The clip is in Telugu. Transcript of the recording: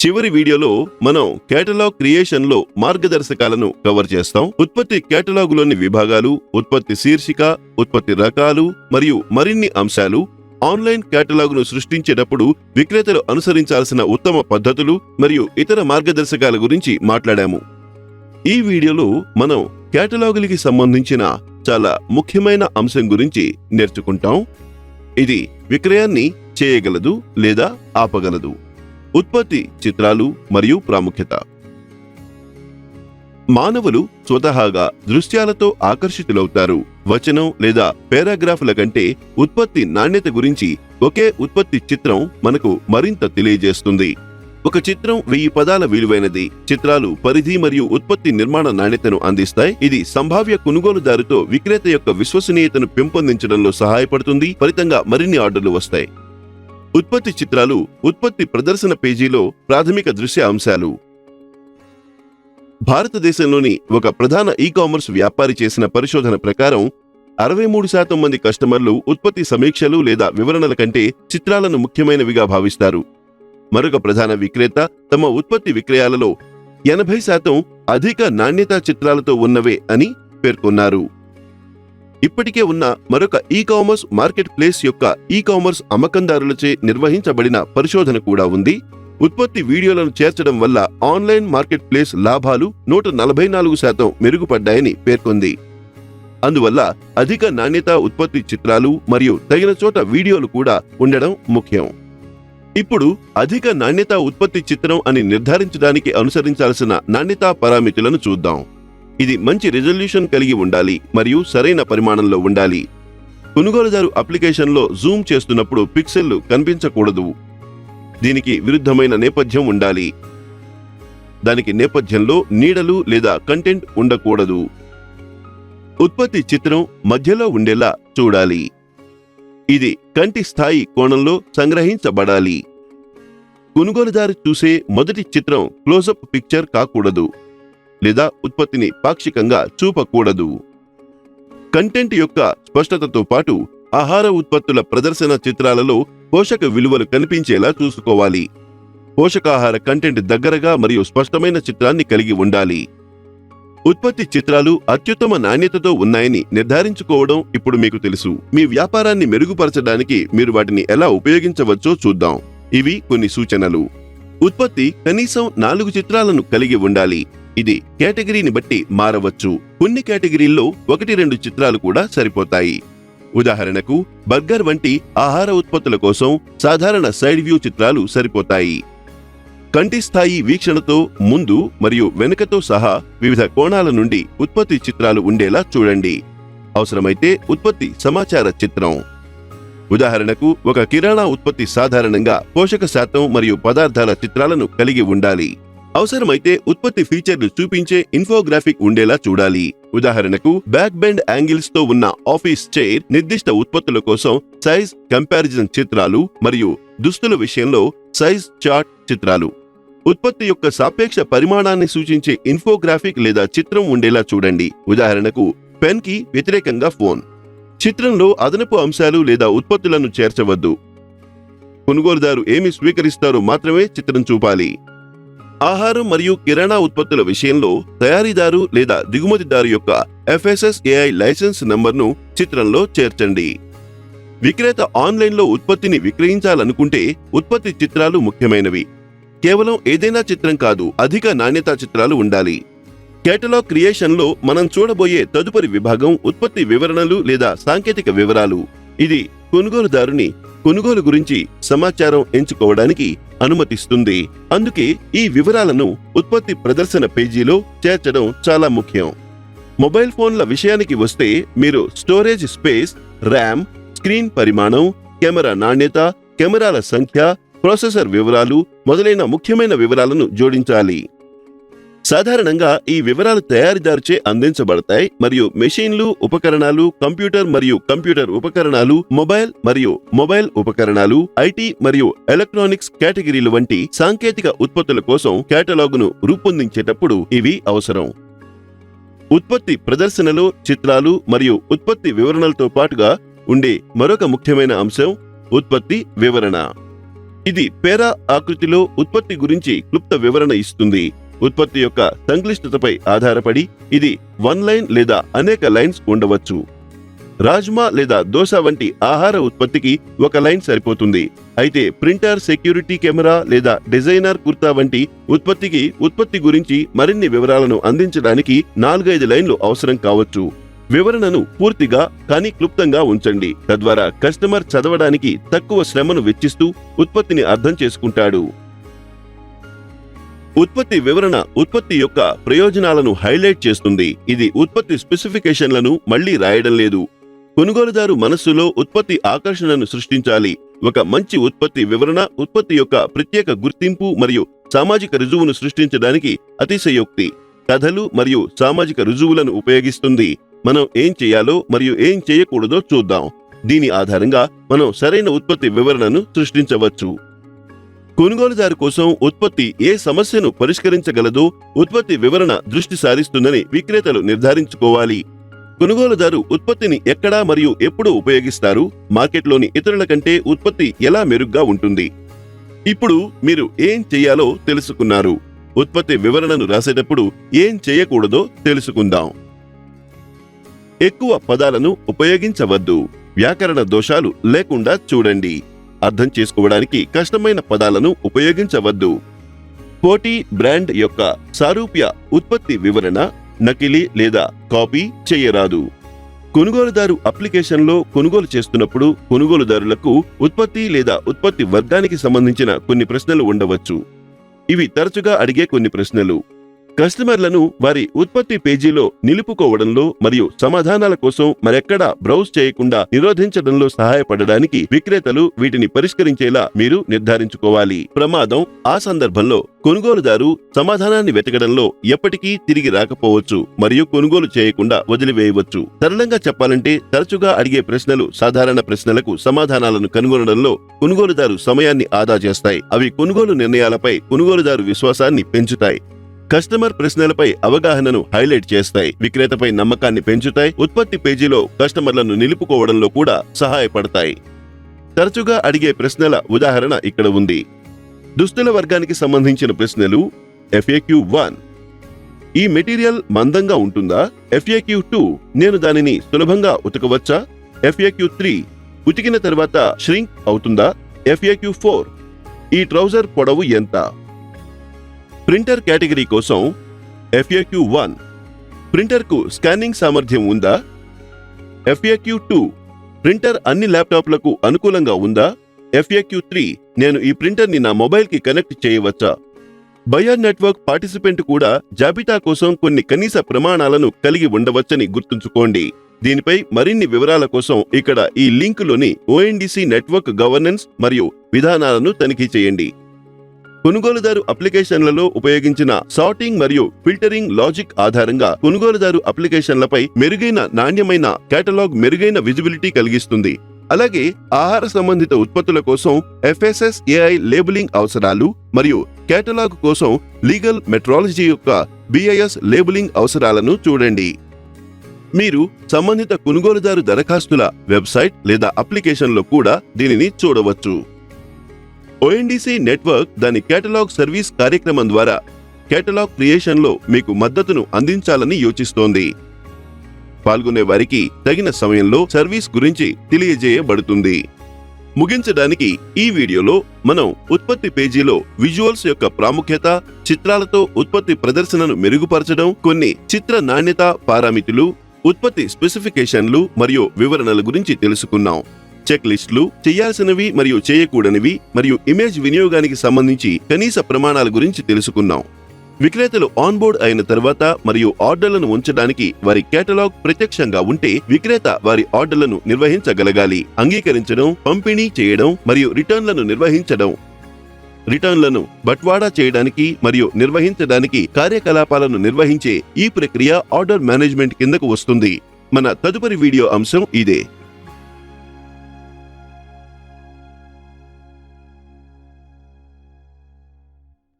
చివరి వీడియోలో మనం కేటలాగ్ క్రియేషన్లో మార్గదర్శకాలను కవర్ చేస్తాం. ఉత్పత్తి కేటలాగులోని విభాగాలు ఉత్పత్తి శీర్షిక ఉత్పత్తి రకాలు మరియు మరిన్ని అంశాలు ఆన్లైన్ కేటలాగును సృష్టించేటప్పుడు విక్రేతలు అనుసరించాల్సిన ఉత్తమ పద్ధతులు మరియు ఇతర మార్గదర్శకాల గురించి మాట్లాడాము. ఈ వీడియోలో మనం కేటలాగులకి సంబంధించిన చాలా ముఖ్యమైన అంశం గురించి నేర్చుకుంటాం. ఇది విక్రయాన్ని చేయగలదు లేదా ఆపగలదు. ఉత్పత్తి చిత్రాలు మరియు ప్రాముఖ్యత. మానవులు స్వతహాగా దృశ్యాలతో ఆకర్షితులవుతారు. వచనం లేదా పారాగ్రాఫ్ల కంటే ఉత్పత్తి నాణ్యత గురించి ఒకే ఉత్పత్తి చిత్రం మనకు మరింత తెలియజేస్తుంది. ఒక చిత్రం వెయ్యి పదాల విలువైనది. చిత్రాలు పరిధి మరియు ఉత్పత్తి నిర్మాణ నాణ్యతను అందిస్తాయి. ఇది సంభావ్య కొనుగోలుదారుతో విక్రేత యొక్క విశ్వసనీయతను పెంపొందించడంలో సహాయపడుతుంది. ఫలితంగా మరిన్ని ఆర్డర్లు వస్తాయి. ఉత్పత్తి చిత్రాలు ఉత్పత్తి ప్రదర్శన పేజీలో ప్రాథమిక దృశ్య అంశాలు. భారతదేశంలోని ఒక ప్రధాన ఈ కామర్స్ వ్యాపారి చేసిన పరిశోధన ప్రకారం అరవై మూడు శాతం మంది కస్టమర్లు ఉత్పత్తి సమీక్షలు లేదా వివరణల కంటే చిత్రాలను ముఖ్యమైనవిగా భావిస్తారు. మరొక ప్రధాన విక్రేత తమ ఉత్పత్తి విక్రయాలలో ఎనభై శాతం అధిక నాణ్యతా చిత్రాలతో ఉన్నవే అని పేర్కొన్నారు. ఇప్పటికే ఉన్న మరొక ఈ కామర్స్ మార్కెట్ ప్లేస్ యొక్క ఈ కామర్స్ అమ్మకందారులచే నిర్వహించబడిన పరిశోధన కూడా ఉంది. ఉత్పత్తి వీడియోలను చేర్చడం వల్ల ఆన్లైన్ మార్కెట్ ప్లేస్ లాభాలు నూట నలభై నాలుగు శాతం మెరుగుపడ్డాయని పేర్కొంది. అందువల్ల అధిక నాణ్యత ఉత్పత్తి చిత్రాలు మరియు తగిన చోట వీడియోలు కూడా ఉండడం ముఖ్యం. ఇప్పుడు అధిక నాణ్యత ఉత్పత్తి చిత్రం అని నిర్ధారించడానికి అనుసరించాల్సిన నాణ్యతా పారామితులను చూద్దాం. ఇది మంచి రిజల్యూషన్ కలిగి ఉండాలి మరియు సరైన పరిమాణంలో ఉండాలి. కొనుగోలుదారు అప్లికేషన్లో జూమ్ చేస్తున్నప్పుడు పిక్సెల్లు కనిపించకూడదు. దీనికి విరుద్ధమైన నేపథ్యం ఉండాలి. దానికి నేపథ్యంలో నీడలు లేదా కంటెంట్ ఉండకూడదు. ఉత్పత్తి చిత్రం మధ్యలో ఉండేలా చూడాలి. ఇది కంటి స్థాయి కోణంలో సంగ్రహించబడాలి. కొనుగోలుదారు చూసే మొదటి చిత్రం క్లోజప్ పిక్చర్ కాకూడదు. లేదా ఉత్పత్తిని పాక్షికంగా చూపకూడదు. కంటెంట్ యొక్క స్పష్టతతో పాటు ఆహార ఉత్పత్తుల ప్రదర్శన చిత్రాలలో పోషక విలువలు కనిపించేలా చూసుకోవాలి. పోషకాహార కంటెంట్ దగ్గరగా మరియు స్పష్టమైన చిత్రాన్ని కలిగి ఉండాలి. ఉత్పత్తి చిత్రాలు అత్యుత్తమ నాణ్యతతో ఉన్నాయని నిర్ధారించుకోవడం ఇప్పుడు మీకు తెలుసు. మీ వ్యాపారాన్ని మెరుగుపరచడానికి మీరు వాటిని ఎలా ఉపయోగించవచ్చో చూద్దాం. ఇవి కొన్ని సూచనలు. ఉత్పత్తి కనీసం నాలుగు చిత్రాలను కలిగి ఉండాలి. ఇది కేటగిరీని బట్టి మారవచ్చు. కొన్ని కేటగిరీల్లో ఒకటి రెండు చిత్రాలు కూడా సరిపోతాయి. ఉదాహరణకు బర్గర్ వంటి ఆహార ఉత్పత్తుల కోసం సాధారణ సైడ్ వ్యూ చిత్రాలు సరిపోతాయి. కంటి స్థాయి వీక్షణతో ముందు మరియు వెనుకతో సహా వివిధ కోణాల నుండి ఉత్పత్తి చిత్రాలు ఉండేలా చూడండి. అవసరమైతే ఉత్పత్తి సమాచార చిత్రం. ఉదాహరణకు ఒక కిరాణా ఉత్పత్తి సాధారణంగా పోషక శాతం మరియు పదార్థాల చిత్రాలను కలిగి ఉండాలి. అవసరమైతే ఉత్పత్తి ఫీచర్లు చూపించే ఇన్ఫోగ్రాఫిక్ ఉండేలా చూడాలి. ఉదాహరణకు బ్యాక్ బెండ్ యాంగిల్స్తో ఉన్న ఆఫీస్ చైర్ నిర్దిష్ట ఉత్పత్తుల కోసం సైజ్ కంపారిజన్ చిత్రాలు మరియు దుస్తుల విషయంలో సైజ్ చార్ట్ చిత్రాలు. ఉత్పత్తి యొక్క సాపేక్ష పరిమాణాన్ని సూచించే ఇన్ఫోగ్రాఫిక్ లేదా చిత్రం ఉండేలా చూడండి. ఉదాహరణకు పెన్కి వ్యతిరేకంగా ఫోన్. చిత్రంలో అదనపు అంశాలు లేదా ఉత్పత్తులను చేర్చవద్దు. కొనుగోలుదారు ఏమి స్వీకరిస్తారో మాత్రమే చిత్రం చూపాలి. ఆహారం మరియు కిరాణా ఉత్పత్తుల విషయంలో తయారీదారు లేదా దిగుమతిదారు యొక్క ఎఫ్ఎస్ఎస్ఏఐ లైసెన్స్ నంబర్ను చిత్రంలో చేర్చండి. విక్రేత ఆన్లైన్లో ఉత్పత్తిని విక్రయించాలనుకుంటే ఉత్పత్తి చిత్రాలు ముఖ్యమైనవి. కేవలం ఏదైనా చిత్రం కాదు అధిక నాణ్యతా చిత్రాలు ఉండాలి. కేటలాగ్ క్రియేషన్లో మనం చూడబోయే తదుపరి విభాగం ఉత్పత్తి వివరణలు లేదా సాంకేతిక వివరాలు. ఇది కొనుగోలుదారుని కొనుగోలు గురించి సమాచారం ఎంచుకోవడానికి అనుమతిస్తుంది. అందుకే ఈ వివరాలను ఉత్పత్తి ప్రదర్శన పేజీలో చేర్చడం చాలా ముఖ్యం. మొబైల్ ఫోన్ల విషయానికి వస్తే మీరు స్టోరేజ్ స్పేస్ ర్యామ్ స్క్రీన్ పరిమాణం కెమెరా నాణ్యత కెమెరాల సంఖ్య ప్రాసెసర్ వివరాలు మొదలైన ముఖ్యమైన వివరాలను జోడించాలి. సాధారణంగా ఈ వివరాలు తయారీదారుచే అందించబడతాయి మరియు మెషిన్లు ఉపకరణాలు కంప్యూటర్ మరియు కంప్యూటర్ ఉపకరణాలు మొబైల్ మరియు మొబైల్ ఉపకరణాలు ఐటీ మరియు ఎలక్ట్రానిక్స్ కేటగిరీలు వంటి సాంకేతిక ఉత్పత్తుల కోసం కేటలాగును రూపొందించేటప్పుడు ఇవి అవసరం. ఉత్పత్తి ప్రదర్శనలో చిత్రాలు మరియు ఉత్పత్తి వివరణలతో పాటుగా ఉండే మరొక ముఖ్యమైన అంశం ఉత్పత్తి వివరణ. ఇది పేరా ఆకృతిలో ఉత్పత్తి గురించి క్లుప్త వివరణ ఇస్తుంది. ఉత్పత్తి యొక్క సంక్లిష్టతపై ఆధారపడి ఇది వన్ లైన్ లేదా అనేక లైన్స్ ఉండవచ్చు. రాజ్మా లేదా దోశ వంటి ఆహార ఉత్పత్తికి ఒక లైన్ సరిపోతుంది. అయితే ప్రింటర్ సెక్యూరిటీ కెమెరా లేదా డిజైనర్ కుర్తా వంటి ఉత్పత్తికి ఉత్పత్తి గురించి మరిన్ని వివరాలను అందించడానికి నాలుగైదు లైన్లు అవసరం కావచ్చు. వివరణను పూర్తిగా కానీ క్లుప్తంగా ఉంచండి. తద్వారా కస్టమర్ చదవడానికి తక్కువ శ్రమను వెచ్చిస్తూ ఉత్పత్తిని అర్థం చేసుకుంటాడు. ఉత్పత్తి వివరణ ఉత్పత్తి యొక్క ప్రయోజనాలను హైలైట్ చేస్తుంది. ఇది ఉత్పత్తి స్పెసిఫికేషన్లను మళ్ళీ రాయడం లేదు. కొనుగోలుదారు మనస్సులో ఉత్పత్తి ఆకర్షణను సృష్టించాలి. ఒక మంచి ఉత్పత్తి వివరణ ఉత్పత్తి యొక్క ప్రత్యేక గుర్తింపు మరియు సామాజిక రుజువును సృష్టించడానికి అతిశయోక్తి. కథలు మరియు సామాజిక రుజువులను ఉపయోగిస్తుంది. మనం ఏం చేయాలో మరియు ఏం చేయకూడదో చూద్దాం. దీని ఆధారంగా మనం సరైన ఉత్పత్తి వివరణను సృష్టించవచ్చు. కొనుగోలుదారు కోసం ఉత్పత్తి ఏ సమస్యను పరిష్కరించగలదో ఉత్పత్తి వివరణ దృష్టి సారిస్తుందని విక్రేతలు నిర్ధారించుకోవాలి. కొనుగోలుదారు ఉత్పత్తిని ఎక్కడా మరియు ఎప్పుడు ఉపయోగిస్తారు? మార్కెట్లోని ఇతరుల కంటే ఉత్పత్తి ఎలా మెరుగ్గా ఉంటుంది? ఇప్పుడు మీరు ఏం చేయాలో తెలుసుకున్నారు. ఉత్పత్తి వివరణను రాసేటప్పుడు ఏం చేయకూడదో తెలుసుకుందాం. ఎక్కువ పదాలను ఉపయోగించవద్దు. వ్యాకరణ దోషాలు లేకుండా చూడండి. అర్థం చేసుకోవడానికి కష్టమైన పదాలను ఉపయోగించవద్దు. పోటీ బ్రాండ్ యొక్క సారూప్య ఉత్పత్తి వివరణ నకిలీ లేదా కాపీ చేయరాదు. కొనుగోలుదారు అప్లికేషన్లో కొనుగోలు చేస్తున్నప్పుడు కొనుగోలుదారులకు ఉత్పత్తి లేదా ఉత్పత్తి వర్గానికి సంబంధించిన కొన్ని ప్రశ్నలు ఉండవచ్చు. ఇవి తరచుగా అడిగే కొన్ని ప్రశ్నలు. కస్టమర్లను వారి ఉత్పత్తి పేజీలో నిలుపుకోవడంలో మరియు సమాధానాల కోసం మరెక్కడా బ్రౌజ్ చేయకుండా నిరోధించడంలో సహాయపడడానికి విక్రేతలు వీటిని పరిష్కరించేలా మీరు నిర్ధారించుకోవాలి. ప్రమాదం ఆ సందర్భంలో కొనుగోలుదారు సమాధానాన్ని వెతకడంలో ఎప్పటికీ తిరిగి రాకపోవచ్చు మరియు కొనుగోలు చేయకుండా వదిలివేయవచ్చు. సరళంగా చెప్పాలంటే తరచుగా అడిగే ప్రశ్నలు సాధారణ ప్రశ్నలకు సమాధానాలను కనుగొనడంలో కొనుగోలుదారు సమయాన్ని ఆదా చేస్తాయి. అవి కొనుగోలు నిర్ణయాలపై కొనుగోలుదారు విశ్వాసాన్ని పెంచుతాయి. కస్టమర్ ప్రశ్నలపై అవగాహనను హైలైట్ చేస్తాయి. విక్రేతపై నమ్మకాన్ని పెంచుతాయి. ఉత్పత్తి పేజీలో కస్టమర్లను నిలుపుకోవడంలో కూడా సహాయపడతాయి. తరచుగా అడిగే ప్రశ్నల ఉదాహరణ ఇక్కడ ఉంది. దుస్తుల వర్గానికి సంబంధించిన ప్రశ్నలు ఎఫ్ఏక్యూ వన్. ఈ మెటీరియల్ మందంగా ఉంటుందా? FAQ two. నేను దానిని సులభంగా ఉతకవచ్చా? FAQ three. ఉతికిన తర్వాత ష్రింక్ అవుతుందా? FAQ four. ఈ ట్రౌజర్ పొడవు ఎంత? ప్రింటర్ కేటగిరీ కోసం ఎఫ్ఏక్యూ వన్ ప్రింటర్కు స్కానింగ్ సామర్థ్యం ఉందా? ఎఫ్ఏక్యూ టూ ప్రింటర్ అన్ని ల్యాప్టాప్లకు అనుకూలంగా ఉందా? ఎఫ్ఏక్యూ త్రీ నేను ఈ ప్రింటర్ని నా మొబైల్కి కనెక్ట్ చేయవచ్చా? బయర్ నెట్వర్క్ పార్టిసిపెంట్ కూడా జాబితా కోసం కొన్ని కనీస ప్రమాణాలను కలిగి ఉండవచ్చని గుర్తుంచుకోండి. దీనిపై మరిన్ని వివరాల కోసం ఇక్కడ ఈ లింకులోని ఓఎన్డిసి నెట్వర్క్ గవర్నెన్స్ మరియు విధానాలను తనిఖీ చేయండి. కొనుగోలుదారు అప్లికేషన్లలో ఉపయోగించిన సార్టింగ్ మరియు ఫిల్టరింగ్ లాజిక్ ఆధారంగా కొనుగోలుదారు అప్లికేషన్లపై మెరుగైన నాణ్యమైన కేటలాగ్ మెరుగైన విజిబిలిటీ కలిగిస్తుంది. అలాగే ఆహార సంబంధిత ఉత్పత్తుల కోసం ఎఫ్ఎస్ఎస్ ఏఐ లేబులింగ్ అవసరాలు మరియు కేటలాగ్ కోసం లీగల్ మెట్రాలజీ యొక్క బిఐఎస్ లేబులింగ్ అవసరాలను చూడండి. మీరు సంబంధిత కొనుగోలుదారు దరఖాస్తుల వెబ్సైట్ లేదా అప్లికేషన్లో కూడా దీనిని చూడవచ్చు. ఓఎన్డీసీ నెట్వర్క్ దాని కేటలాగ్ సర్వీస్ కార్యక్రమం ద్వారా కేటలాగ్ క్రియేషన్లో మీకు మద్దతును అందించాలని యోచిస్తోంది. పాల్గొనే వారికి తగిన సమయంలో సర్వీస్ గురించి తెలియజేయబడుతుంది. ముగించడానికి ఈ వీడియోలో మనం ఉత్పత్తి పేజీలో విజువల్స్ యొక్క ప్రాముఖ్యత చిత్రాలతో ఉత్పత్తి ప్రదర్శనను మెరుగుపరచడం కొన్ని చిత్ర నాణ్యత పారామితులు ఉత్పత్తి స్పెసిఫికేషన్లు మరియు వివరణల గురించి తెలుసుకున్నాం. చెక్ లిస్టులు చేయాల్సినవి మరియు చేయకూడనివి మరియు ఇమేజ్ వినియోగానికి సంబంధించి కనీస ప్రమాణాల గురించి తెలుసుకున్నాం. విక్రేతలు ఆన్బోర్డ్ అయిన తర్వాత మరియు ఆర్డర్లను ఉంచడానికి వారి కేటలాగ్ ప్రత్యక్షంగా ఉంటే విక్రేత వారి ఆర్డర్లను నిర్వహించగలగాలి. అంగీకరించడం పంపిణీ చేయడం మరియు రిటర్న్లను నిర్వహించడం. రిటర్న్లను బట్వాడా చేయడానికి మరియు నిర్వహించడానికి కార్యకలాపాలను నిర్వహించే ఈ ప్రక్రియ ఆర్డర్ మేనేజ్మెంట్ కిందకు వస్తుంది. మన తదుపరి వీడియో అంశం ఇదే.